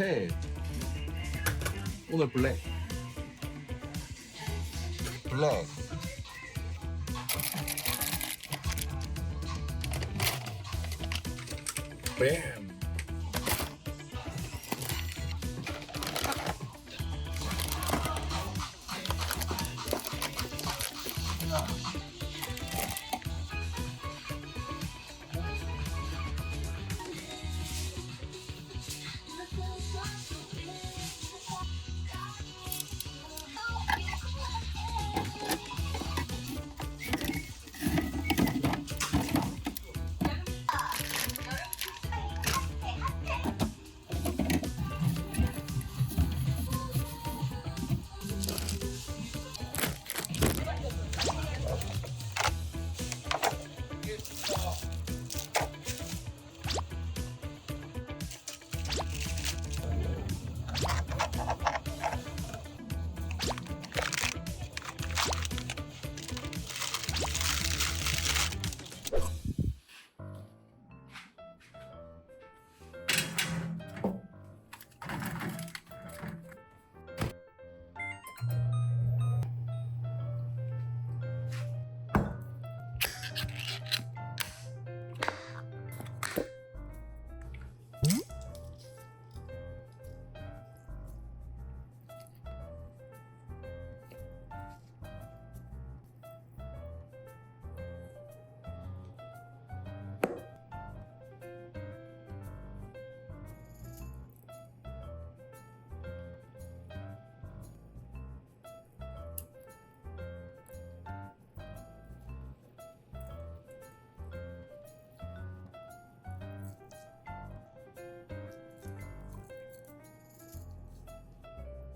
오케이. 오늘 블랙. 블랙. 뱀.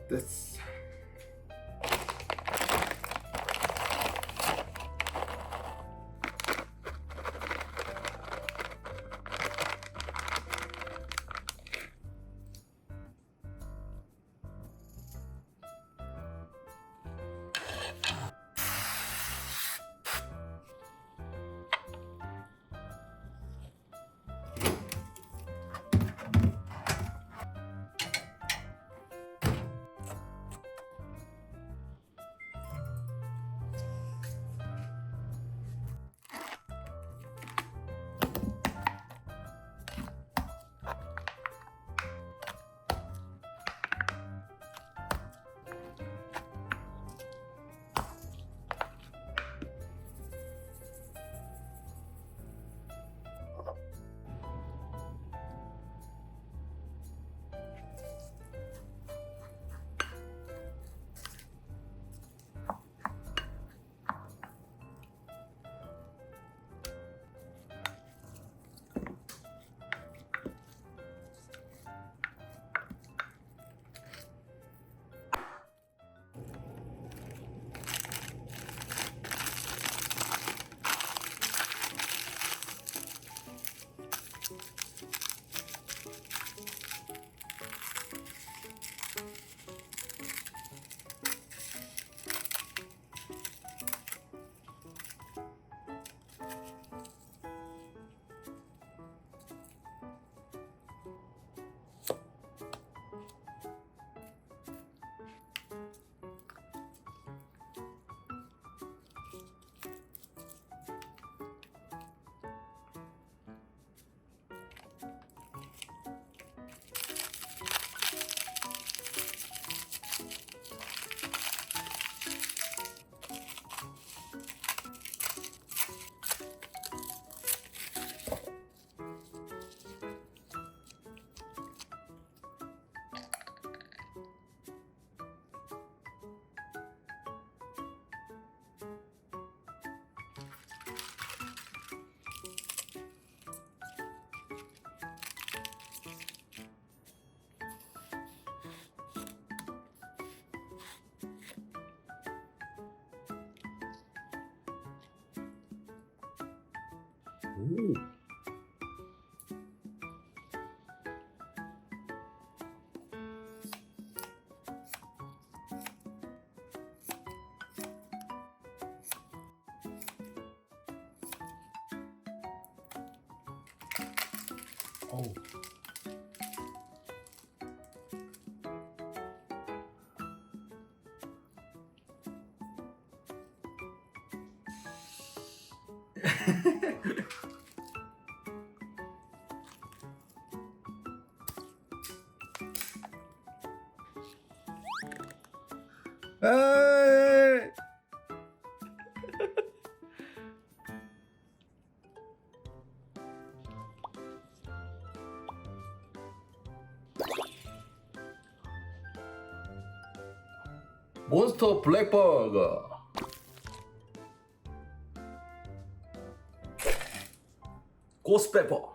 That's 어. 에이! 몬스터 블랙버거 고스페퍼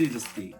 롱 시즈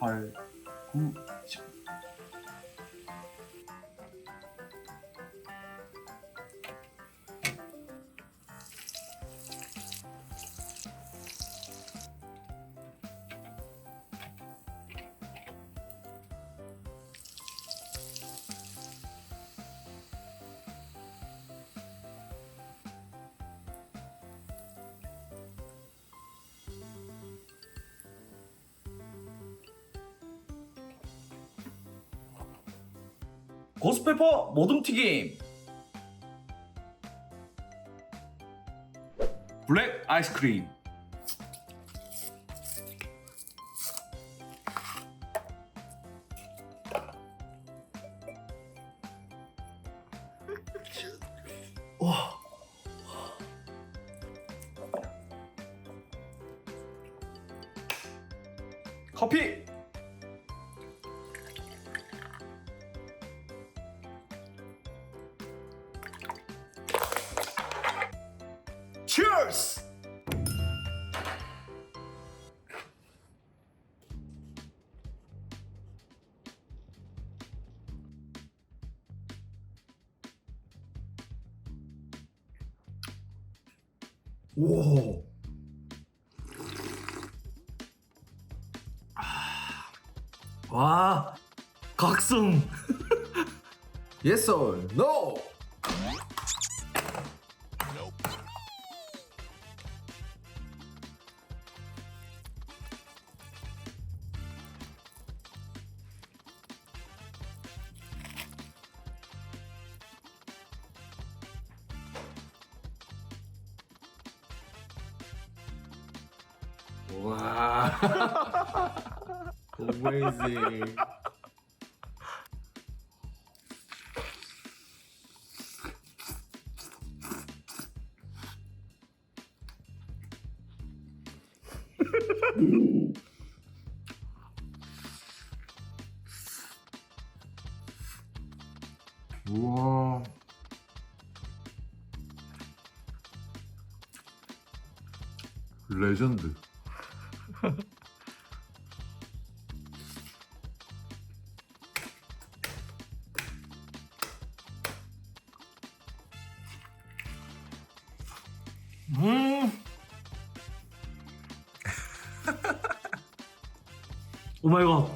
はい。 십. 고스페퍼 모둠튀김 블랙 아이스크림 와. 커피 와, 각성. Yes or no? crazy. 우와. 레전드. 오 마이 갓.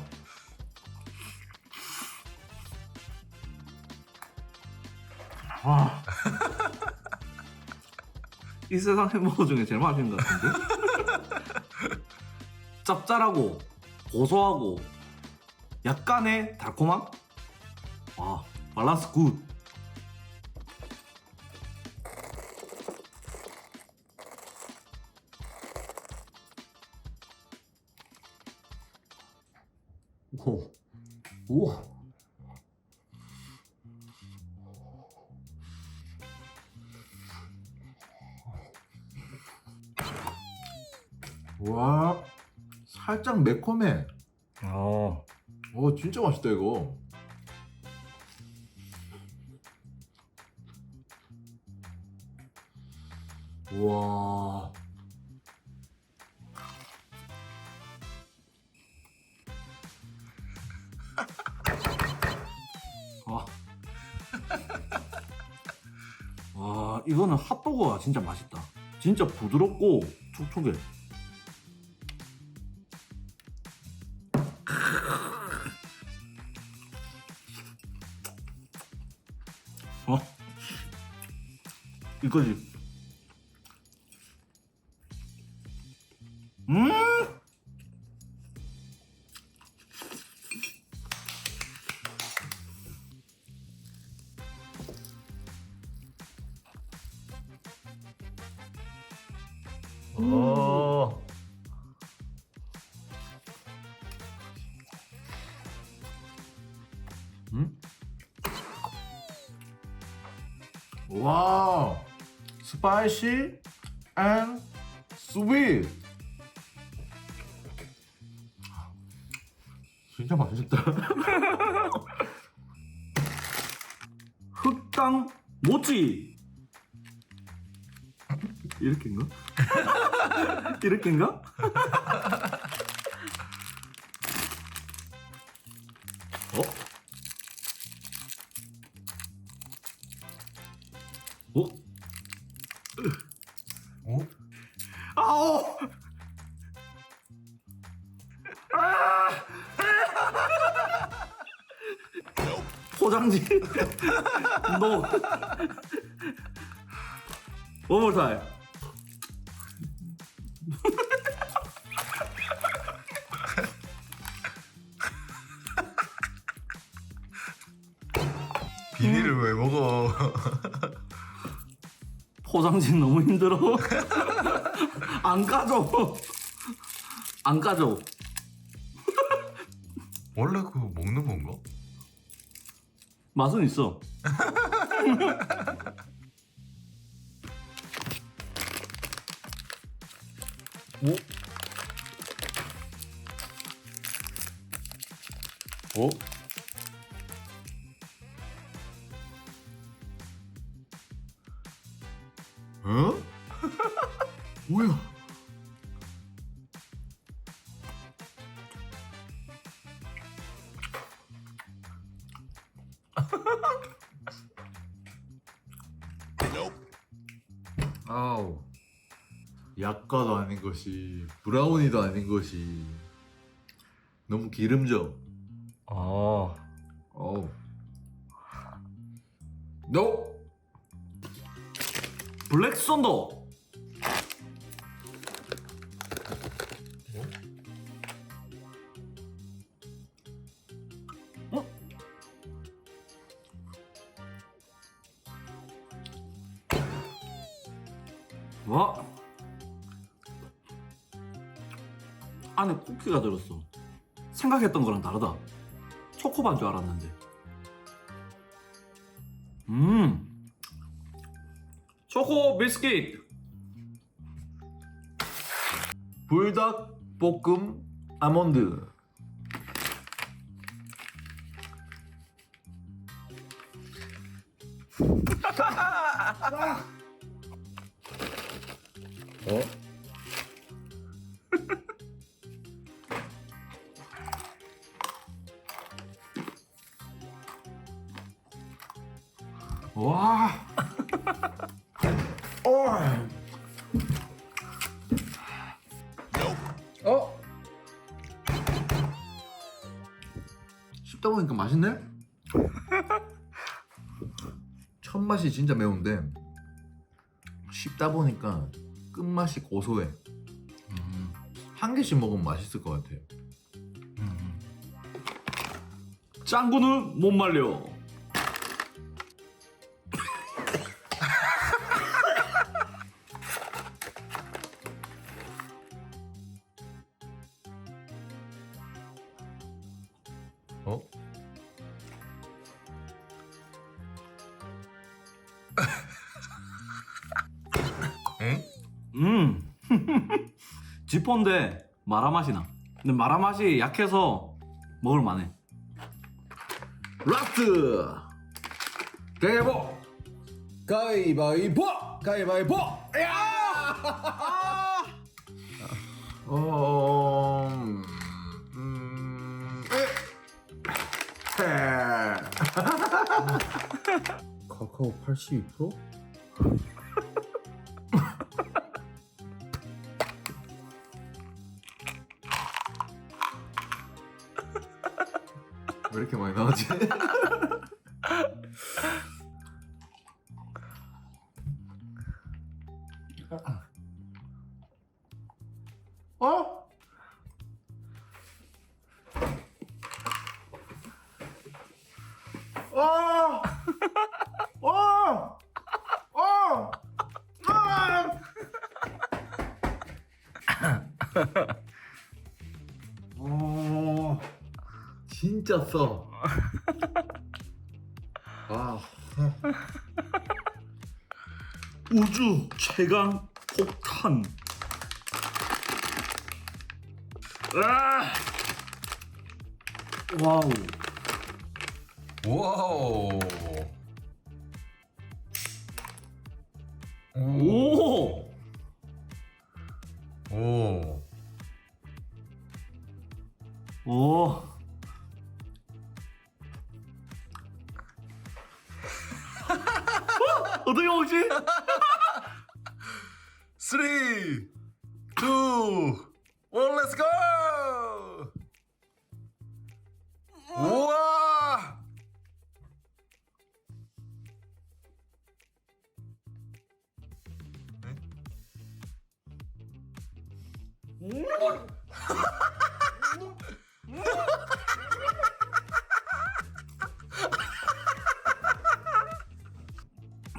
와. 이 세상 햄버거 중에 제일 맛있는 것 같은데? 짭짤하고 고소하고 약간의 달콤함? 와 밸런스 굿. 와, 살짝 매콤해. 어. 오, 진짜 맛있다 이거. 와. 와. 와, 이거는 핫도그가 진짜 맛있다. 진짜 부드럽고 촉촉해. 이거지. 음! 오. 음? 와, 스파이시 앤 스윗. 진짜 맛있다. 흑당 모찌 이렇게인가? 이렇게인가? 어? 어? 오? 아오! 포장지 너 more time 포장지 너무 힘들어 안 까져 안 까져 원래 그거 먹는 건가? 맛은 있어 오? 오? 어? 뭐야? 아우 약과도 아닌 것이 브라우니도 아닌 것이 너무 기름져. 아 썬더 어? 와 안에 쿠키가 들었어. 생각했던 거랑 다르다. 초코바인 줄 알았는데. 음 초코 비스킷 불닭 볶음 아몬드. 어? 와. 어. 어? 씹다 보니까 맛있네? 첫 맛이 진짜 매운데 씹다 보니까 끝맛이 고소해. 음, 한 개씩 먹으면 맛있을 것 같아. 음. 짱구는 못 말려. 지포인데 마라 맛이 나. 근데 마라 맛이 약해서 먹을 만해. 라스트 가위바위보 가위바위보 가위바위보 야 어... 음... 음... 에. 카카오 82%? 나오지? 어? 어! 어! 어! 아! 어, 진짜 써. 우주 최강 폭탄. 아! 와우. 와우. 오! 오. 오. 어떻게 먹지? 3 2 1 let's go! 우와!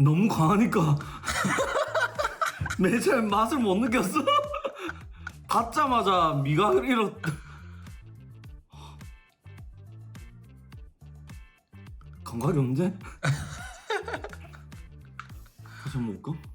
너무 강하니까 매처에 맛을 못 느꼈어. 닫자마자 미각을 잃었. 감각이 없는데? 다시 한번 볼까?